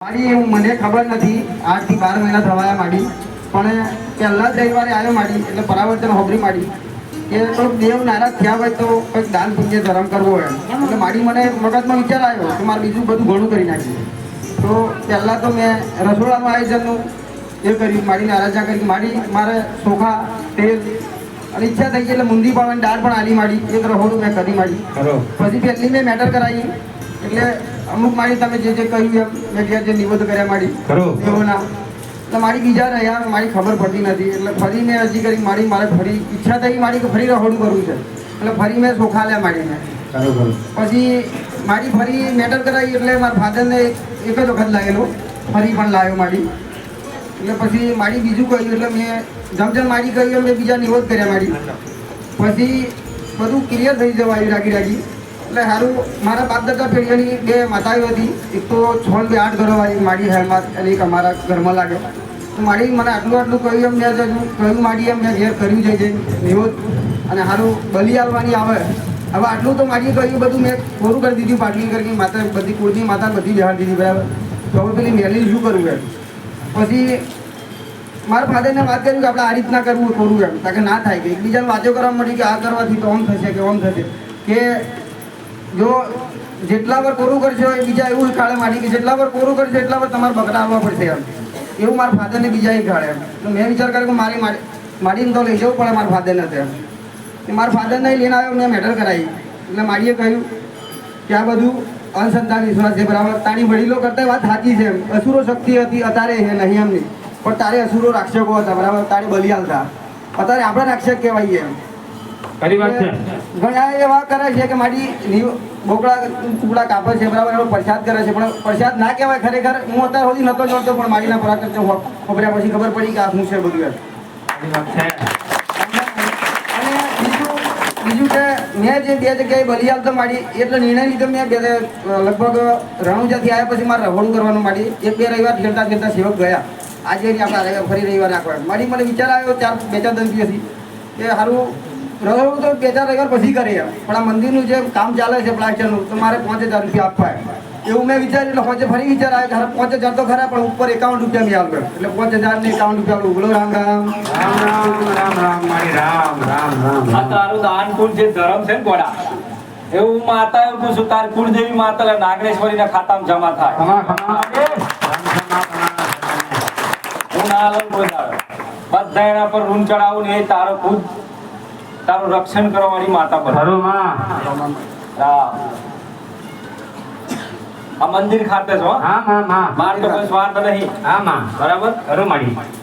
મારી એવું મને ખબર નથી આજથી બાર મહિના થવાયા માંડી પણ પહેલાં જ રવિવારે આવ્યો માંડી એટલે પરાવર્તન હોબરી માંડી કે કોઈક દેવ નારાજ થયા હોય તો કંઈક દાન પુણ્ય ધર્મ કરવો હોય એટલે મારી મને મગજમાં વિચાર આવ્યો કે મારે બીજું બધું ઘણું કરી નાખ્યું તો પહેલાં તો મેં રસોડાનું આયોજનનું એ કર્યું મારી નારાજા કરી મારી મારે ચોખા તેલ અને ઈચ્છા થઈ ગઈ એટલે મુંદી પાવાની દાળ પણ આલી માંડી એક રહોડું મેં કરી માંડી. પછી પહેલી મેં મેટર કરાવી એટલે અમુક મારી તમે જે જે કહ્યું એમ મેં જે જે નિવેદ કર્યા મારી. તેઓના એટલે મારી બીજા રહ્યા મારી ખબર પડતી નથી. એટલે ફરી મેં અરજી કરી મારી મારે ફરી ઈચ્છા થઈ મારી કે ફરી રહોડું કરવું છે. એટલે ફરી મેં સોખાલ્યા લ્યા માડીને પછી મારી ફરી મેટર કરાવી એટલે મારા ફાધરને એક જ વખત લાગેલો ફરી પણ લાવ્યો માડી એટલે પછી માડી બીજું કહ્યું એટલે મેં જમજમ મારી કહ્યું મેં બીજા નિવેદ કર્યા મારી. પછી બધું ક્લિયર થઈ જવાયું રાગી રાગી. એટલે સારું મારા બાપ દાદા પેઢીઓની બે માતાઓ હતી. એક તો છ ને બે આઠ ઘરો વાળી માડી હેલમાં, અને એક અમારા ઘરમાં લાગે તો માડી મને આટલું આટલું કહ્યું એમ ને કહ્યું માડી એમ મેં ઘેર કર્યું છે જે. નિવેદ અને સારું બલી આવવાની આવે. હવે આટલું તો માડી કહ્યું બધું મેં પૂરું કરી દીધું, પાટલી કરી માતા, બધી કુળની માતા બધી બહાર દીધી, બરાબર. તો હવે પેલી મેલી શું કરવું એમ? પછી મારા ફાધરને વાત કરી કે આપણે આ રીતના કરવું કરવું એમ. કે ના થાય કે એકબીજાને વાતો કરવા મળી કે આ કરવાથી તો આમ થશે કે આમ થશે. કે જો જેટલા વાર કોરું કરશો એ બીજા એવું ખાડે માડી કે જેટલા વાર કોરું કરશો એટલા વાર તમારે આવવા પડશે એમ. એવું મારા ફાધરને બીજા એ એમ. તો મેં વિચાર કર્યો કે મારી માડીને તો લઈ જવું પડે મારા ફાધરને તેમ એ મારા ફાધરને લઈને આવ્યો, મેં મેટર કરાવી. એટલે માડીએ કહ્યું કે આ બધું અનસંતાન વિશ્વાસ છે, બરાબર? તારી વડીલો કરતા વાત સાચી છે અસુરો શક્તિ હતી અત્યારે હે નહીં એમની. પણ તારે અસુરો રાક્ષકો હતા, બરાબર? તારે બલિયાલ હતા અત્યારે આપણે રાક્ષક કહેવાય એમ. ખરી વાત છે. ઘણા એવા કરે છે કે મારી બોકડા ટુકડા કાપે છે બરાબર એનો પ્રસાદ કરે છે પણ પ્રસાદ ના કહેવાય ખરેખર. હું અત્યારે સુધી નતો જોડતો પણ મારીના પરાક્રમ ખબર્યા પછી ખબર પડી કે આ શું છે બધું છે. અને બીજું બીજું કે મેં જે બે જગ્યાએ બલિયાલ તો માડી એટલે નિર્ણય લીધો મેં બે લગભગ રણુજાથી આવ્યા પછી મારે રહોડું કરવાનું માડી એક બે રવિવાર ખેલતા ખેલતા સેવક ગયા. આજે આપણે ફરી રવિવાર રાખવા મારી મને વિચાર આવ્યો ચાર બે ચાર દસ દિવસથી કે સારું રહોડું તો બે ચાર એકર પછી કરીએ પણ આ મંદિરનું જે કામ ચાલે છે પ્લાસ્ટરનું તો મારે પાંચ હજાર રૂપિયા આપવા એવું મેં વિચાર્યું એટલે પાંચે ફરી વિચાર આવે કે પાંચ હજાર તો ખરા પણ ઉપર એકાવન રૂપિયા મેં આપ્યો. એટલે પાંચ હજાર ને એકાવન રૂપિયા. બોલો રામ રામ. રામ રામ રામ રામ રામ રામ રામ આ તારું દાન કુળ જે ધરમ છે ને ગોડા એવું માતા એવું પૂછું તાર કુળદેવી માતા એટલે નાગેશ્વરીના ખાતામાં જમા થાય. હું ના લઉં બધા એના પર રૂમ ચડાવું ને એ તારો ખુદ તારું રક્ષણ કરવાની માતા પર હરો માં આ મંદિર ખાતે છો હા. હા માં માં માર તો કોઈ સ્વાર્થ નહીં. હા માં. બરાબર? ખરું માડી.